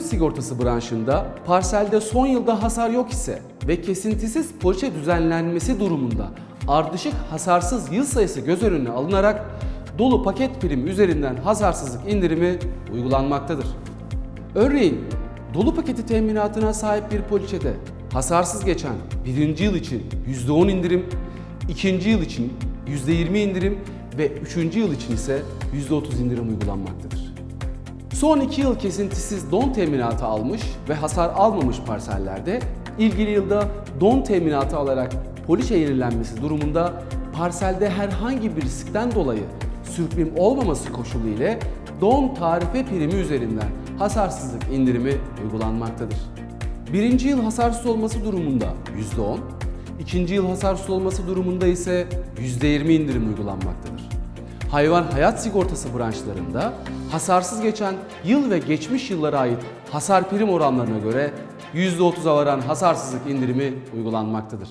sigortası branşında parselde son yılda hasar yok ise ve kesintisiz poliçe düzenlenmesi durumunda ardışık hasarsız yıl sayısı göz önüne alınarak dolu paket prim üzerinden hasarsızlık indirimi uygulanmaktadır. Örneğin dolu paketi teminatına sahip bir poliçede hasarsız geçen birinci yıl için %10 indirim, ikinci yıl için %20 indirim ve üçüncü yıl için ise %30 indirim uygulanmaktadır. Son 2 yıl kesintisiz don teminatı almış ve hasar almamış parsellerde ilgili yılda don teminatı alarak poliçe yenilenmesi durumunda parselde herhangi bir riskten dolayı sürprim olmaması koşulu ile don tarife primi üzerinden hasarsızlık indirimi uygulanmaktadır. Birinci yıl hasarsız olması durumunda %10, ikinci yıl hasarsız olması durumunda ise %20 indirim uygulanmaktadır. Hayvan hayat sigortası branşlarında hasarsız geçen yıl ve geçmiş yıllara ait hasar prim oranlarına göre %30'a varan hasarsızlık indirimi uygulanmaktadır.